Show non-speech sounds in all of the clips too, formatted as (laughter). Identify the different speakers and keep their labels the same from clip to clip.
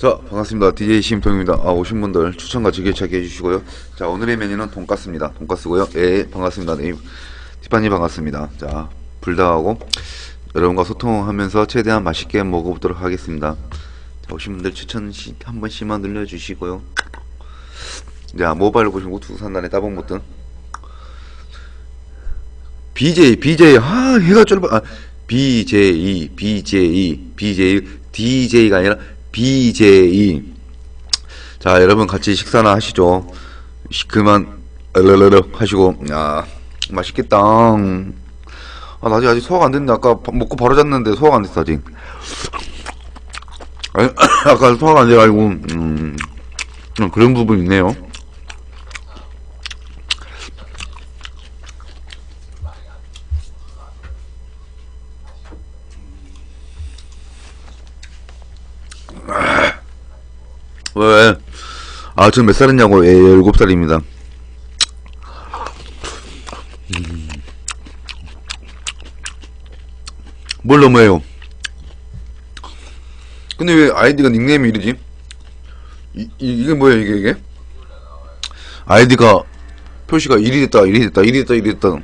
Speaker 1: 자 반갑습니다. DJ 심통입니다. 아 오신 분들 추천과 즐겨찾기 해주시고요. 자 오늘의 메뉴는 돈가스입니다. 돈가스고요. 예 반갑습니다. 네, 티파니 반갑습니다. 자 불닭하고 여러분과 소통하면서 최대한 맛있게 먹어보도록 하겠습니다. 자 오신 분들 추천 시, 한 번씩만 눌러주시고요. 자 모바일로 보시면 우투 산단에 따봉 버튼. BJ BJ 아 해가 쫄바 아, BJ BJ BJ DJ가 아니라 BJ 자 여러분 같이 식사나 하시죠. 시- 그만 얼르르르 하시고. 야 맛있겠다. 아 나중에 아직 소화가 안 됐는데 아까 밥 먹고 바로 잤는데 소화가 안 됐어 아직. 아니, (coughs) 아까 소화가 안 돼가지고 음, 음, 그런 부분이 있네요 왜? 아, 전몇 살이냐고? 예, 17살입니다. 음. 뭘 너무해요? 근데 왜 아이디가 닉네임이 이러지? 이, 이, 게 뭐야, 이게, 이게? 아이디가, 표시가 1이 됐다, 1이 됐다, 1이 됐다, 1이 됐다.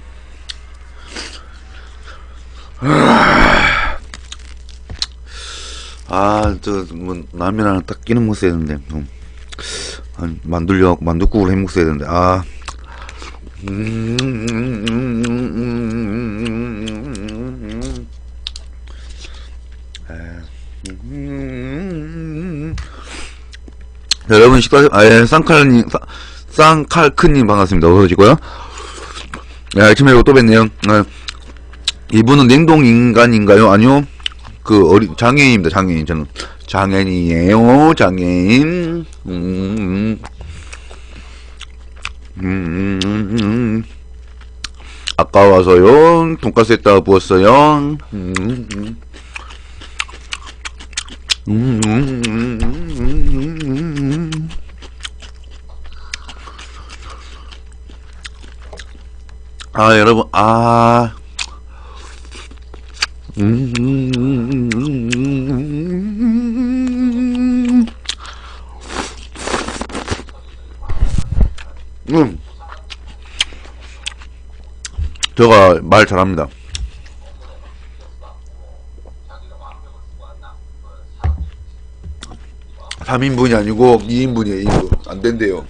Speaker 1: 아, 저, 뭐, 라면 하나 딱 끼는 먹어야 되는데, 좀. 한, 만들려갖고 만둣국을 해 먹어야 되는데, 아. 음, 음, 음, 음, 음, 음, 음. 자, 여러분 식사, 아, 예, 쌍칼님, 쌍- 쌍칼크님 반갑습니다. 어서 오시고요. 예, 아침에 이거 또 뵀네요. 예. 이분은 냉동 인간인가요? 아니요. 그 어리 장애인입니다. 장애인 저는 장애인이에요. 장애인. 음, 음, 음, 음, 음, 음. 아까워서요. 돈가스에다가 부었어요. 음, 음, 음, 음, 음, 음. 아 여러분 아 음. 음. 제가 말 잘합니다. 3인분이 아니고 2인분이에요, 2인분. 안 된대요.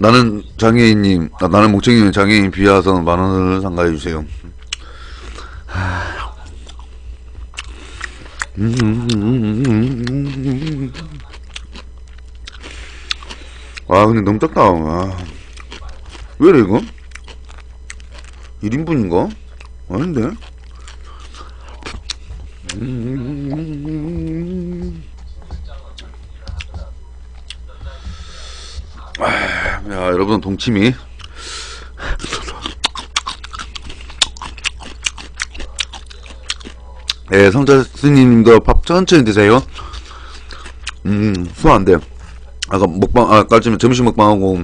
Speaker 1: 나는 장애인님, 아, 나는 목청이님 장애인 비하선 만 원을 상가해 주세요. 아, 근데 너무 작다. 아. 왜 이래, 이거? 1인분인가? 아닌데? 야, 여러분 동치미. 예, 성자 스님도 밥 천천히 드세요. 음, 소화 안 돼요. 아까 먹방, 아까 좀 점심 먹방하고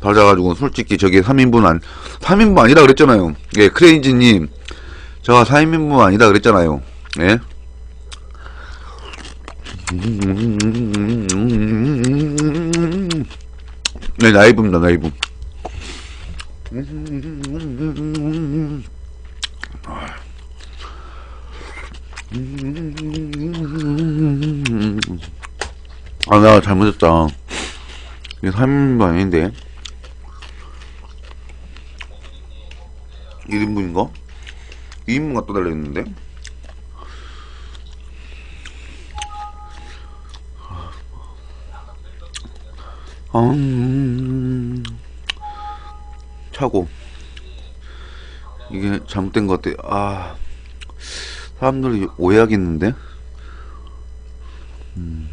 Speaker 1: 바로 자가지고 솔직히 저기 3인분 안, 3인분 아니라 그랬잖아요. 예, 크레이지님. 제가 4인분 아니다 그랬잖아요. 예. 네, 라이브입니다, 라이브. 아, 나 잘못했다. 이게 3인분 아닌데. 1인분인가? 2인분 갖다 달랬는데? 음, 차고. 이게 잘못된 것 같아. 아, 사람들이 오해하겠는데? 음.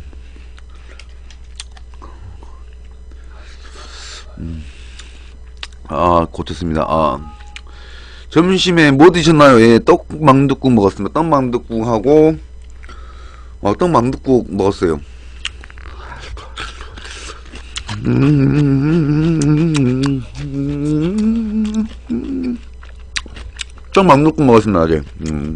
Speaker 1: 음. 아, 고쳤습니다. 아. 점심에 뭐 드셨나요? 예, 떡망둣국 먹었습니다. 떡망둣국하고, 어, 떡망둣국 먹었어요. 좀막 넣고 먹었습니다, 아직. 음.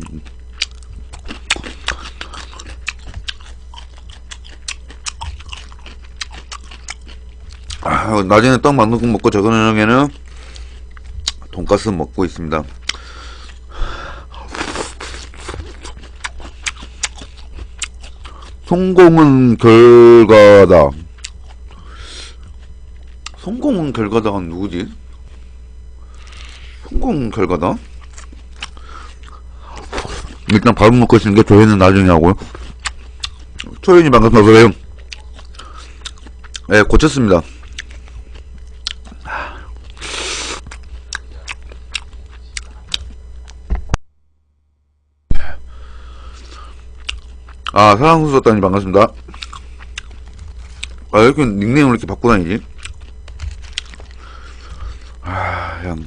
Speaker 1: 아, 낮에는 떡 만두국 먹고 저녁에는 돈가스 먹고 있습니다. 성공은 결과다. 성공은 결과다가 누구지? 성공 결과다? 일단 밥 먹고 게 조회는 나중에 하고요. 초연이 반갑습니다. 왜요? 예, 고쳤습니다. 아, 사랑수 썼다니 반갑습니다. 아, 이렇게 닉네임을 이렇게 바꾸고 다니지? 아, 양.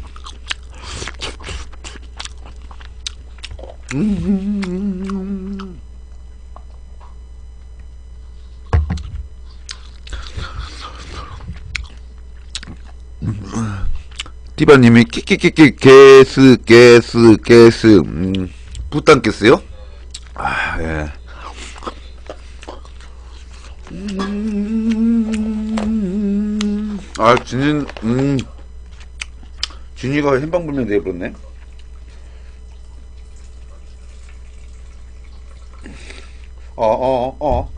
Speaker 1: 티바님이 키키키키 게스 게스 게스 음, 부탄 게스요? 아 예. 음, 아 진진 음 준이가 행방불명 돼버렸네. 어어어 어, 어.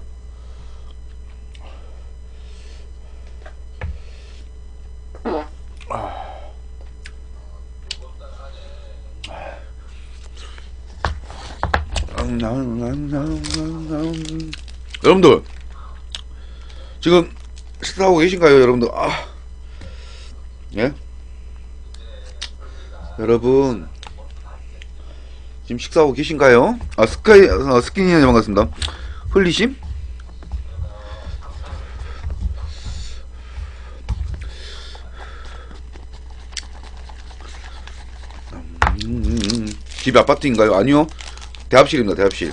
Speaker 1: 여러분들 지금 식사하고 계신가요 여러분들 아 예? 여러분 지금 식사하고 계신가요? 아 스카이 아, 스키니님 반갑습니다 흘리심? 음, 음, 음. 집 아파트인가요? 아니요 대합실입니다 대합실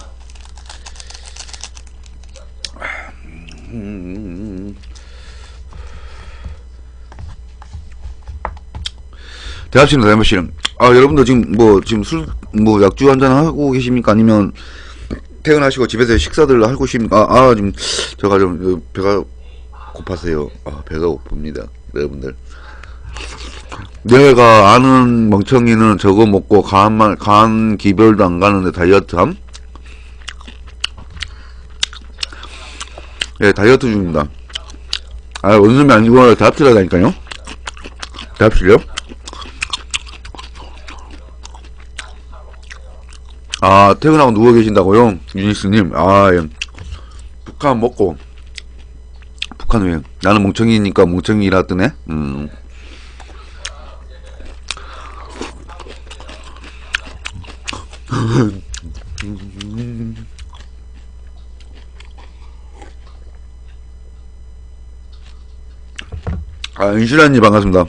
Speaker 1: 음, 대합실입니다 대합실 아 여러분들 지금 뭐 지금 술 뭐 약주 한잔 하고 계십니까? 아니면 퇴근하시고 집에서 식사들 하고 계십니까? 아, 아 지금 제가 좀 어, 배가 고파서요. 아 배가 고픕니다 여러분들. 내가 아는 멍청이는 저거 먹고 간만 간 기별도 안 가는데 다이어트함? 예, 다이어트 중입니다. 아, 원숭이 아니고 대합실하다니까요. 대합실이요? 아, 퇴근하고 누워 계신다고요? 유니스님. 아, 예. 북한 먹고. 북한 왜? 나는 멍청이니까 멍청이라 뜨네? 음. 아, 인슈라님 반갑습니다.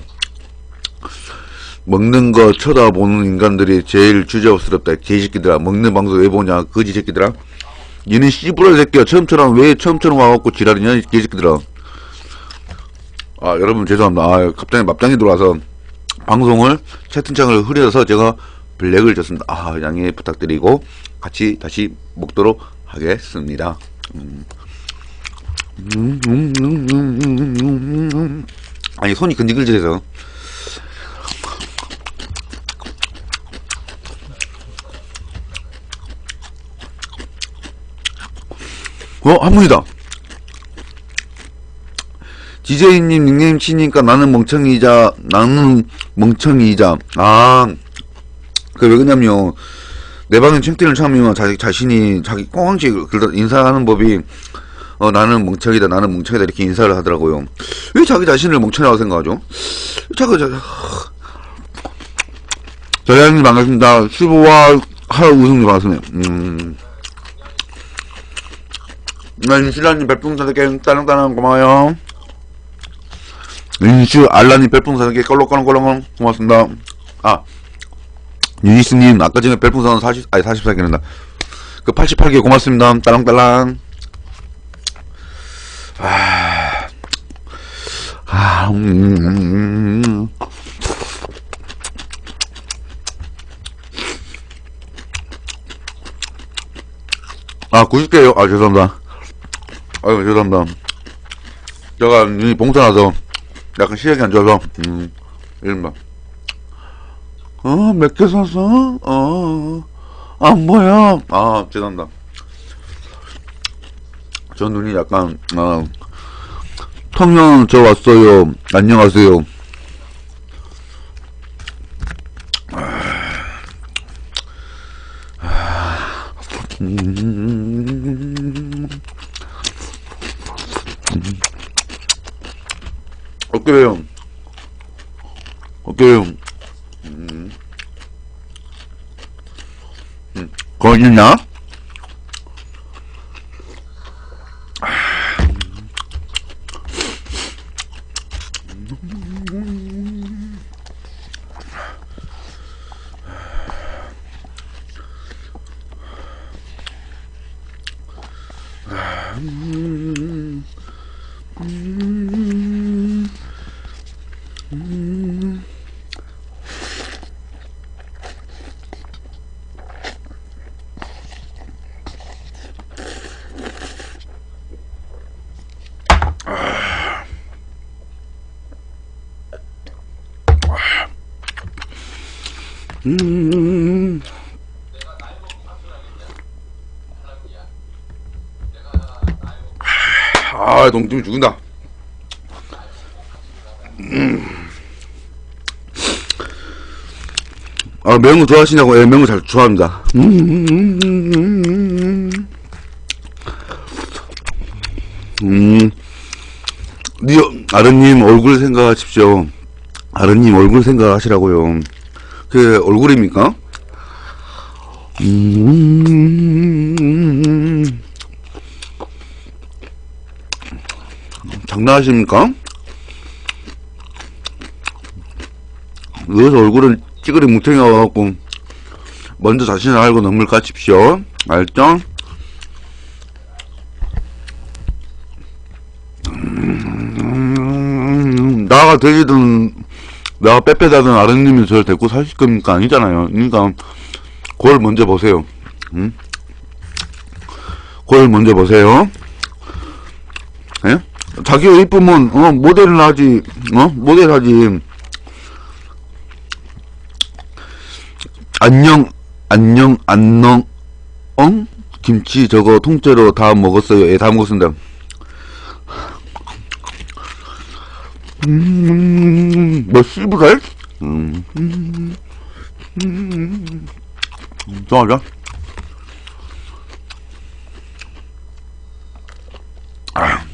Speaker 1: 먹는 거 쳐다보는 인간들이 제일 주저스럽다. 개새끼들아. 먹는 방송 왜 보냐. 거지 새끼들아. 얘는 씨부랄 새끼야. 처음처럼 왜 처음처럼 와갖고 지랄이냐. 이 개새끼들아. 아, 여러분 죄송합니다. 아, 갑자기 맙장이 들어와서 방송을 채팅창을 흐려서 제가 블랙을 줬습니다. 아, 양해 부탁드리고 같이 다시 먹도록 하겠습니다. 음. 음, 음, 음, 음, 음, 음, 음. 아니 손이 근질근질해서 어 한문이다. 지제이님 닉네임 치니까 나는 멍청이자 나는 멍청이자. 아 그 왜 그러냐면 내 방에 챙띠를 참으면 자기 자신이 자기 그러다 인사하는 법이 어 나는 멍청이다 나는 멍청이다 이렇게 인사를 하더라고요. 왜 자기 자신을 멍청이라고 생각하죠? 자꾸 저 저양님 반갑습니다. 슈보와 하루 우승님 반갑습니다 음. 윤실라님 별풍선 3개 따릉따릉 고마워요 윤슈 알라님 별풍선 3개 껄렁껄렁껄렁 고맙습니다 아 유니스님 아까 전에 별풍선 40 아니 44개는다 그 88개 고맙습니다 따랑따랑 아, 아 음, 음, 음. 음, 음. 아, 90개요? 아, 죄송합니다. 아유, 죄송합니다. 제가 눈이 봉사나서 약간 시력이 안 좋아서, 음, 이른바. 어, 몇 개 샀어? 어, 안 보여. 아, 죄송합니다. 저 눈이 약간, 아, 청년 저 왔어요. 안녕하세요. 어때요? 어때요? 음. 음. 거짓나? 음. 아, 동tim이 죽인다. 음. 아, 매운 거 좋아하시냐고? 예, 매운 거 잘 좋아합니다. 음. 음. 니어, 아르님 얼굴 생각하십시오. 아르님 얼굴 생각하시라고요. 그 얼굴입니까? 음, 장난하십니까? 여기서 얼굴을 찌그리 뭉탱이 와갖고 먼저 자신을 알고 넘을 까십시오. 알죠? 음, 나가 되지든 내가 빼빼다든 아랫님이 저를 데리고 사실 겁니까? 아니잖아요. 그러니까, 그걸 먼저 보세요. 응? 그걸 먼저 보세요. 예? 자기가 이쁘면, 어, 모델을 하지, 어? 모델 하지. 안녕, 안녕, 안녕, 엉? 김치 저거 통째로 다 먹었어요. 예, 다 먹었습니다. 음, 뭐, 씨부살? 음, 음, 음, 음, 좋아하죠? 아.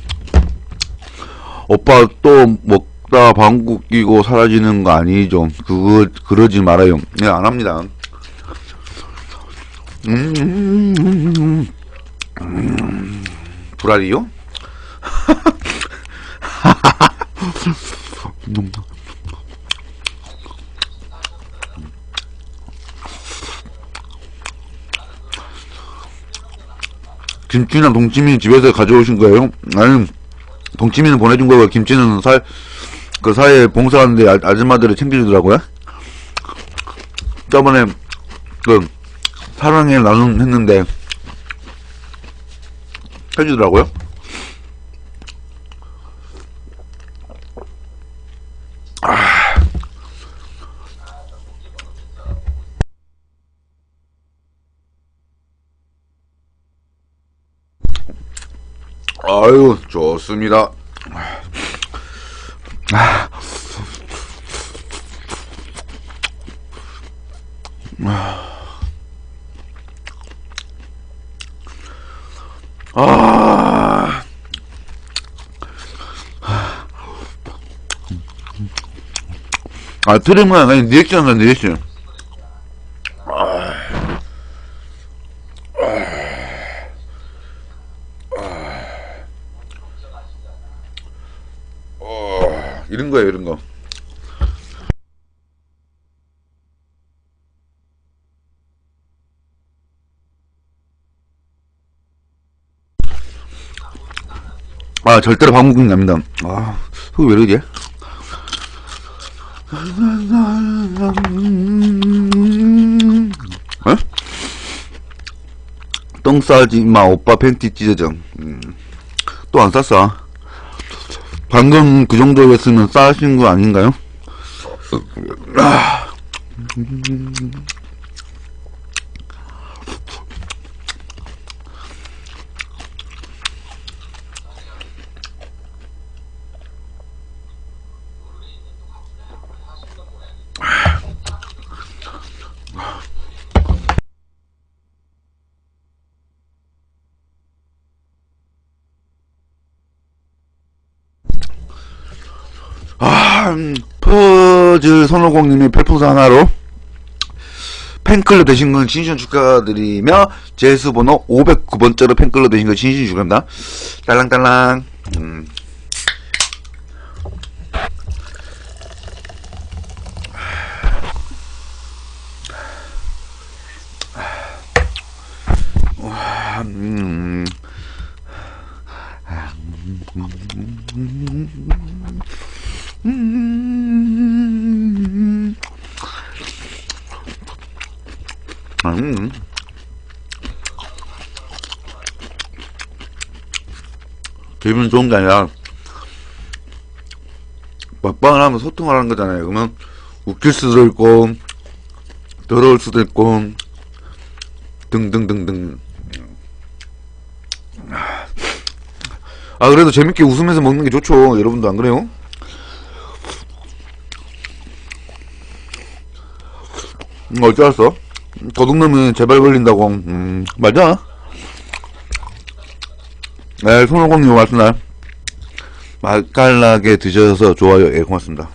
Speaker 1: 오빠 또 먹다 방구 끼고 사라지는 거 아니죠? 그거, 그러지 말아요. 네, 안 합니다. 음, 음, 음, 음, 불알이요? (laughs) 김치랑 동치미 집에서 가져오신 거예요? 아니, 동치미는 보내준 거고, 김치는 사, 그 사이에 봉사하는데 아, 아줌마들이 챙겨주더라고요. 저번에, 그, 사랑해 나눔 했는데, 해주더라고요. 아유, 좋습니다. 아. 아, 트림은 아니, 리액션은 리액션. 이런 거예요, 이런 거. 아, 절대로 방금 납니다. 아, 속이 왜 이러지? 어? 똥 싸지 마 오빠 팬티 찢어져 음, 또안 쌌어 방금 그 정도였으면 싸신 거 아닌가요? 아. 아, 음, 퍼즐 손오공님이 별풍선 하나로 팬클럽 되신 건 진심 축하드리며 제수 번호 509번째로 팬클럽 되신 건 진심 축하합니다. 딸랑딸랑. 음. 와, 음. 음. 음. 기분 좋은 게 아니라 막방을 하면 소통하는 거잖아요. 그러면 웃길 수도 있고 더러울 수도 있고 등등등등. 아 그래도 재밌게 웃으면서 먹는 게 좋죠. 여러분도 안 그래요? 음, 어찌 알았어? 도둑놈은 제발 걸린다고. 음, 맞아. 네, 손오공님 고맙습니다. 맛깔나게 드셔서 좋아요. 예, 고맙습니다.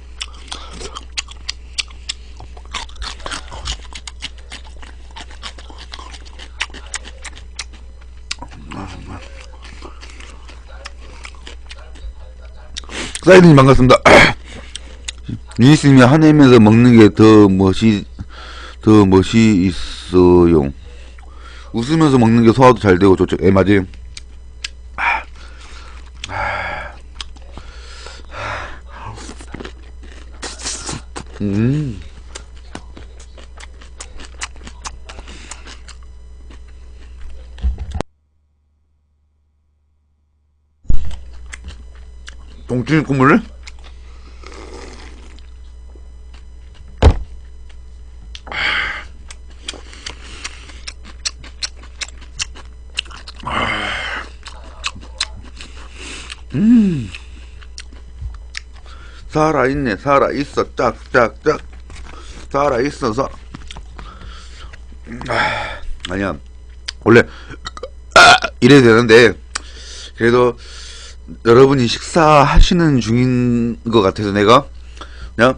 Speaker 1: 사이드님 반갑습니다. (clears throat) 유니스님이 화내면서 먹는 게 더 멋이 더 멋이 있어요. 웃으면서 먹는 게 소화도 잘 되고 좋죠. 예, 맞아요. 음. 동치미 국물? 살아있네, 살아있어, 짝 짝 짝. 살아있어서. 아, 아니야. 원래, 아, (coughs) 이래야 되는데, 그래도, 여러분이 식사하시는 중인 것 같아서 내가, 그냥,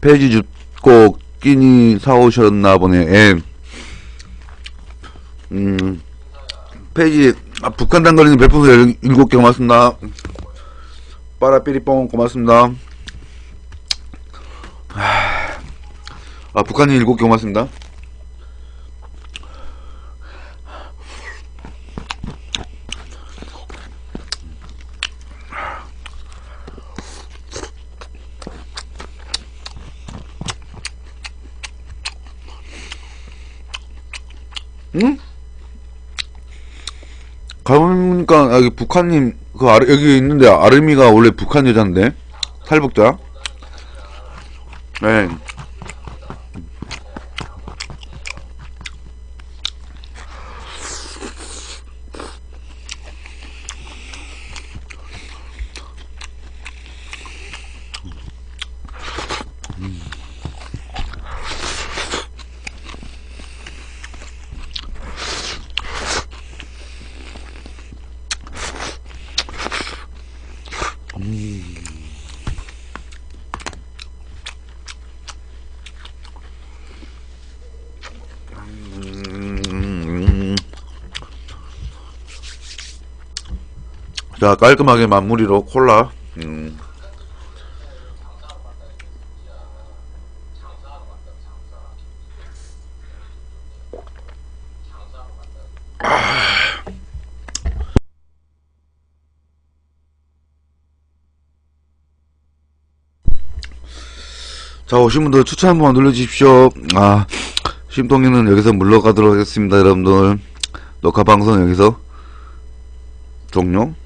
Speaker 1: 페이지 줍고 끼니 사오셨나 보네. 예. 음, 페이지, 아, 북한 단거리는 별풍선 17개 고맙습니다. 빠라삐리뽕 고맙습니다. 아, 아 북한인 7개 고맙습니다. 가보니까 여기 북한님 그 아르, 여기 있는데 아르미가 원래 북한 여자인데 탈북자. 네. 음, 자, 깔끔하게 마무리로 콜라. 음. 자, 오신 분들 추천 한번 눌러주십시오. 아, 심동이는 여기서 물러가도록 하겠습니다, 여러분들. 녹화 방송 여기서 종료.